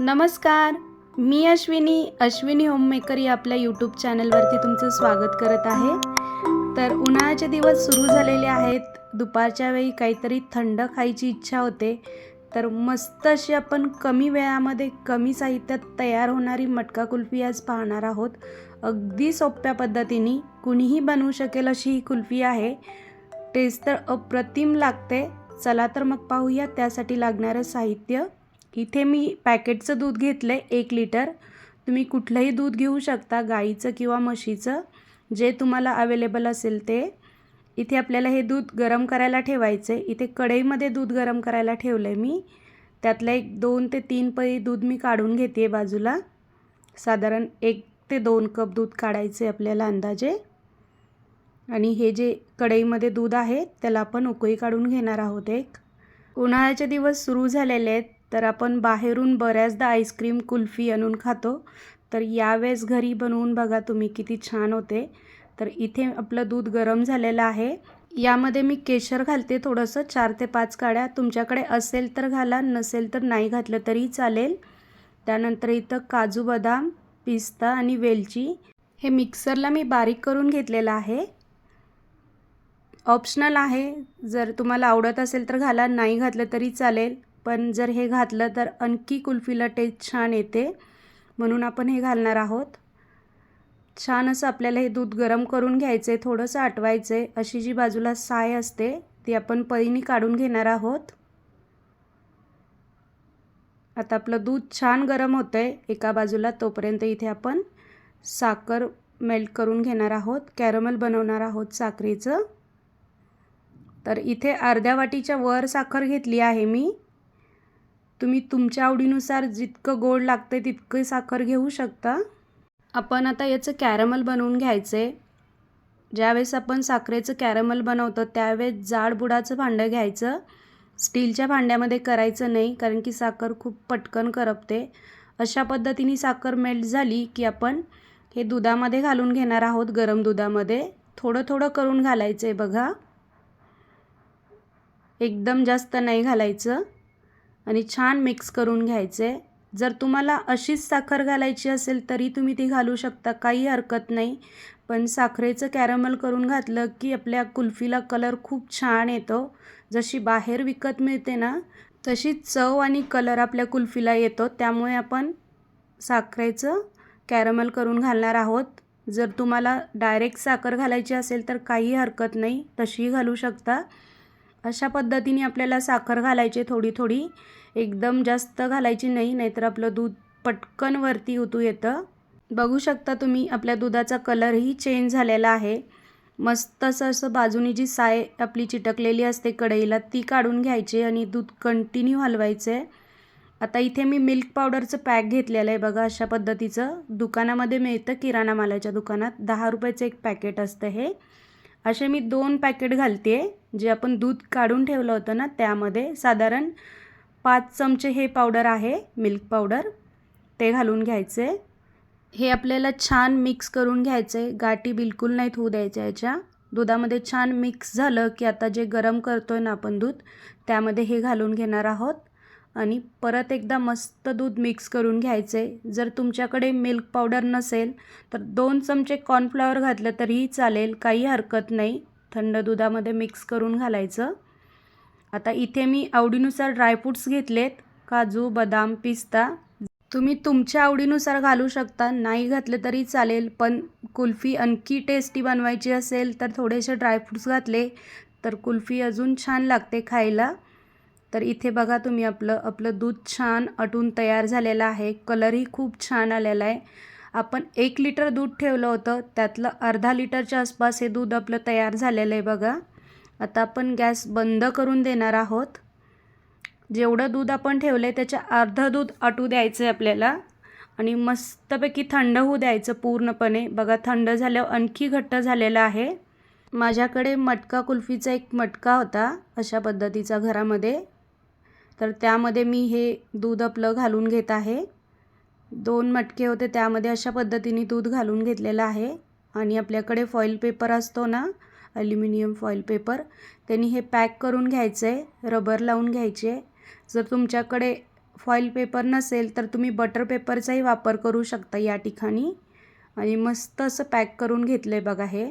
नमस्कार. मी अश्विनी अश्विनी होममेकर या आपल्या यूट्यूब चॅनलवरती तुमचं स्वागत करत आहे. तर उन्हाळ्याचे दिवस सुरू झालेले आहेत. दुपारच्या वेळी काहीतरी थंड खायची इच्छा होते. तर मस्त अशी आपण कमी वेळामध्ये कमी साहित्यात तयार होणारी मटका कुल्फी आज पाहणार आहोत. अगदी सोप्या पद्धतीने कुणीही बनवू शकेल अशी ही कुल्फी आहे. टेस्ट तर अप्रतिम लागते. चला तर मग पाहूया त्यासाठी लागणारं साहित्य. इथे मी पॅकेटचं दूध घेतलं आहे एक लिटर. तुम्ही कुठलंही दूध घेऊ शकता गाईचं किंवा म्हशीचं. जे तुम्हाला अवेलेबल असेल ते. इथे आपल्याला हे दूध गरम करायला ठेवायचं आहे इथे कढईमध्ये दूध गरम करायला ठेवलं आहे मी. त्यातलं एक दोन ते तीन पळी दूध मी काढून घेते बाजूला. साधारण एक ते दोन कप दूध काढायचे आपल्याला अंदाजे. आणि हे जे कढईमध्ये दूध आहे त्याला आपण उकळी काढून घेणार आहोत एक. उन्हाळ्याचे दिवस सुरू झालेले आहेत. तर आपण बाहेरून बऱ्याचदा आईस्क्रीम कुल्फी आणून खातो. तर यावेळेस घरी बनवून बघा तुम्ही किती छान होते. तर इथे आपलं दूध गरम झालेलं आहे. यामध्ये मी केशर घालते थोडंसं. चार ते पाच काड्या तुमच्याकडे असेल तर घाला नसेल तर नाही घातलं तरी चालेल. त्यानंतर इथं काजू बदाम पिस्ता आणि वेलची. हे मिक्सरला मी बारीक करून घेतलेलं आहे. ऑप्शनल आहे. जर तुम्हाला आवडत असेल तर घाला नाही घातलं तरी चालेल. पण जर हे घातलं तर आणखी कुल्फीला टेस्ट छान येते. म्हणून आपण हे घालणार आहोत. छान असं आपल्याला हे दूध गरम करून घ्यायचं आहे थोडंसं आटवायचं आहे अशी जी बाजूला साय असते ती आपण पळीनी काढून घेणार आहोत. आता आपलं दूध छान गरम होतं आहे एका बाजूला तोपर्यंत इथे आपण साखर मेल्ट करून घेणार आहोत. कॅरमल बनवणार आहोत साखरेचं. तर इथे अर्ध्या वाटीच्या वर साखर घेतली आहे मी. तुम्ही तुमच्या आवडीनुसार जितकं गोड लागते तितकं साखर घेऊ शकता. आपण आता याचं कॅरमल बनवून घ्यायचं आहे ज्यावेळेस आपण साखरेचं कॅरमल बनवतो त्यावेळेस जाड बुडाचं भांडं घ्यायचं. स्टीलच्या भांड्यामध्ये करायचं नाही कारण की साखर खूप पटकन करपते. अशा पद्धतीने साखर मेल्ट झाली की आपण हे दुधामध्ये घालून घेणार आहोत गरम दुधामध्ये. थोडं थोडं करून घालायचं आहे बघा. एकदम जास्त नाही घालायचं. आणि छान मिक्स करून घ्यायचे. जर तुम्हाला अशीच साखर घालायची असेल तरी तुम्ही ती घालू शकता काही हरकत नाही. पण साखरेचं कॅरमल करून घातलं की आपल्या कुल्फीला कलर खूप छान येतो. जशी बाहेर विकत मिळते ना तशी चव आणि कलर आपल्या कुल्फीला येतो. त्यामुळे आपण साखरेचं कॅरमल करून घालणार आहोत. जर तुम्हाला डायरेक्ट साखर घालायची असेल तर काही हरकत नाही. तशीही घालू शकता. अशा पद्धतीने आपल्याला साखर घालायची थोडी थोडी. एकदम जास्त घालायची नाही नाहीतर आपलं दूध पटकन वरती उतू येतं. बघू शकता तुम्ही आपल्या दुधाचा कलरही चेंज झालेला आहे. मस्त असं असं बाजूनी जी साय आपली चिटकलेली असते कढईला ती काढून घ्यायची आणि दूध कंटिन्यू हलवायचं आहे आता इथे मी मिल्क पावडरचं पॅक घेतलेलं आहे बघा अशा पद्धतीचं. दुकानामध्ये मिळतं किराणा मालाच्या दुकानात. दहा रुपयाचं एक पॅकेट असतं हे. असे मी दोन पॅकेट घालते जे आपण दूध काढून ठेवलं होतं ना त्यामध्ये साधारण पाच चमचे हे पावडर आहे मिल्क पावडर ते घालून घ्यायचे. हे आपल्याला छान मिक्स करून घ्यायचं. आहे गाठी बिलकुल नाहीत होऊ द्यायच्या याच्या. दुधामध्ये छान मिक्स झालं की आता जे गरम करतो आहे ना आपण दूध त्यामध्ये हे घालून घेणार आहोत. आणि परत एकदा मस्त दूध मिक्स करून घ्यायचं. आहे जर तुमच्याकडे मिल्क पावडर नसेल तर दोन चमचे कॉर्नफ्लॉवर घातलं तरीही चालेल काही हरकत नाही. थंड दुधामध्ये मिक्स करून घालायचं. आता इथे मी आवडीनुसार ड्रायफ्रूट्स घेतलेत. काजू बदाम पिस्ता. तुम्ही तुमच्या आवडीनुसार घालू शकता. नाही घातलं तरी चालेल पण कुल्फी आणखी टेस्टी बनवायची असेल तर थोडेसे ड्रायफ्रूट्स घातले तर कुल्फी अजून छान लागते खायला. तर इथे बघा तुम्ही आपलं आपलं दूध छान अटून तयार झालेलं आहे. कलरही खूप छान आलेला आहे. आपण एक लिटर दूध ठेवलं होतं. त्यातलं अर्धा लिटरच्या आसपास हे दूध आपलं तयार झालेलं आहे बघा. आता आपण गॅस बंद करून देणार आहोत. जेवढं दूध आपण ठेवलं आहे त्याच्या अर्धं दूध आटू द्यायचं आहे आपल्याला. आणि मस्तपैकी थंड होऊ द्यायचं पूर्णपणे. बघा थंड झाल्यावर आणखी घट्ट झालेलं आहे. माझ्याकडे मटका कुल्फीचा एक मटका होता अशा पद्धतीचा घरामध्ये. तर त्यामध्ये मी हे दूध आपलं घालून घेत आहे. दोन मटके होते त्यामध्ये अशा पद्धतीने दूध घालून घेतलेलं आहे. आणि आपल्याकडे फॉईल पेपर असतो ना ॲल्युमिनियम फॉईल पेपर त्यांनी हे पॅक करून घ्यायचं आहे रबर लावून घ्यायचे. जर तुमच्याकडे फॉईल पेपर नसेल तर तुम्ही बटर पेपरचाही वापर करू शकता या ठिकाणी. आणि मस्त असं पॅक करून घेतलं आहे बघा हे.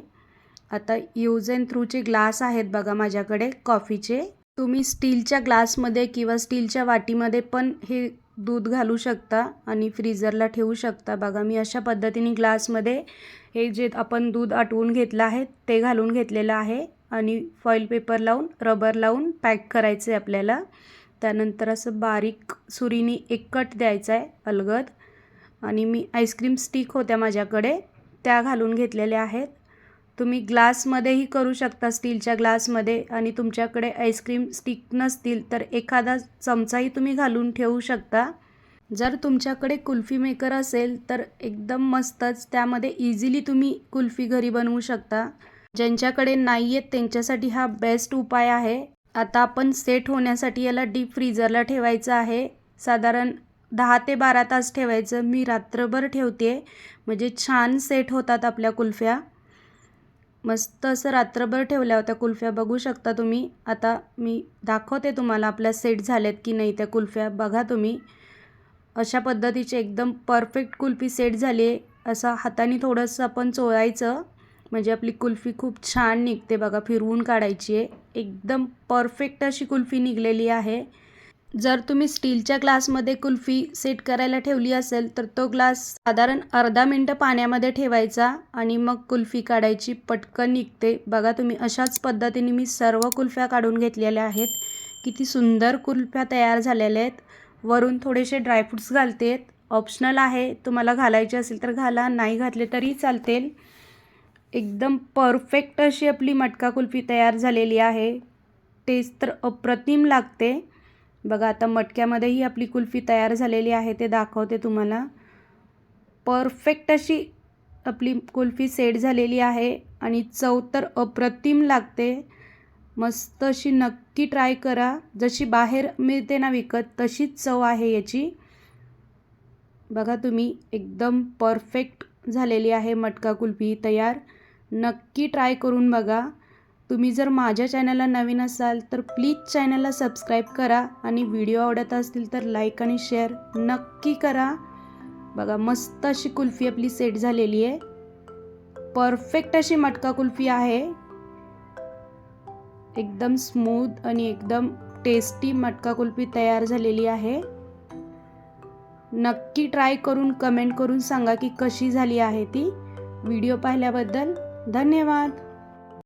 आता यूज अँड थ्रूचे ग्लास आहेत बघा माझ्याकडे कॉफीचे तुम्ही स्टीलच्या ग्लासमध्ये किंवा स्टीलच्या वाटीमध्ये पण हे दूध घालू शकता आणि फ्रीजरला ठेवू शकता. बघा मी अशा पद्धतीने ग्लासमध्ये हे जे आपण दूध आटवून घेतलं आहे ते घालून घेतलेलं आहे आणि फॉईल पेपर लावून रबर लावून पॅक करायचं आहे आपल्याला. त्यानंतर असं बारीक सुरीने एक कट द्यायचा आहे अलगद. आणि मी आईस्क्रीम स्टिक होत्या माझ्याकडे त्या घालून घेतलेल्या आहेत. तुम्ही ग्लासमध्येही करू शकता स्टीलच्या ग्लासमध्ये आणि तुमच्याकडे आईस्क्रीम स्टिक नसतील तर एखादा चमचाही तुम्ही घालून ठेवू शकता. जर तुमच्याकडे कुल्फी मेकर असेल तर एकदम मस्तच त्यामध्ये इझिली तुम्ही कुल्फी घरी बनवू शकता. ज्यांच्याकडे नाही आहेत त्यांच्यासाठी हा बेस्ट उपाय आहे. आता आपण सेट होण्यासाठी याला डीप फ्रीजरला ठेवायचं आहे. साधारण दहा ते बारा तास ठेवायचं. मी रात्रभर ठेवते म्हणजे छान सेट होतात आपल्या कुल्फ्या. मस्त असं रात्रभर ठेवल्या होत्या कुल्फ्या बघू शकता तुम्ही. आता मी दाखवते तुम्हाला आपल्या सेट झाल्यात की नाही त्या कुल्फ्या बघा तुम्ही. अशा पद्धतीची एकदम परफेक्ट कुल्फी सेट झाली आहे. असं हाताने थोडंसं आपण चोळायचं. म्हणजे आपली कुल्फी खूप छान निघते बघा फिरवून काढायची आहे. एकदम परफेक्ट अशी कुल्फी निघलेली आहे. जर तुम्ही स्टीलच्या ग्लासमध्ये कुल्फी सेट करायला ठेवली असेल तर तो ग्लास साधारण अर्धा मिनटं पाण्यामध्ये ठेवायचा आणि मग कुल्फी काढायची. पटकन निघते. बघा तुम्ही अशाच पद्धतीने मी सर्व कुल्फ्या काढून घेतलेल्या आहेत. किती सुंदर कुल्फ्या तयार झालेल्या आहेत. वरून थोडेसे ड्रायफ्रूट्स घालते ऑप्शनल आहे तुम्हाला घालायचे असेल तर घाला नाही घातले तरी चालतील. एकदम परफेक्ट अशी आपली मटका कुल्फी तयार झालेली आहे. टेस्ट तर अप्रतिम लागते. बघा आता मटक्यामध्येही आपली कुल्फी तयार झालेली आहे ते दाखवते तुम्हाला. परफेक्ट अशी आपली कुल्फी सेट झालेली आहे आणि चव तर अप्रतिम लागते. मस्त अशी नक्की ट्राय करा. जशी बाहेर मिळते ना विकत तशीच चव आहे याची. बघा तुम्ही एकदम परफेक्ट झालेली आहे मटका कुल्फी तयार. नक्की ट्राय करून बघा. तुम्ही जर माझ्या चॅनलला नवीन असाल तर प्लीज चॅनलला सबस्क्राईब करा आणि व्हिडिओ आवडत असतील तर लाईक आणि शेअर नक्की करा. बघा मस्त अशी कुल्फी आपली सेट झालेली आहे. परफेक्ट अशी मटका कुल्फी आहे. एकदम स्मूथ आणि एकदम टेस्टी मटका कुल्फी तयार झालेली आहे. नक्की ट्राय करून कमेंट करून सांगा की कशी झाली आहे ती. व्हिडिओ पाहिल्याबद्दल धन्यवाद.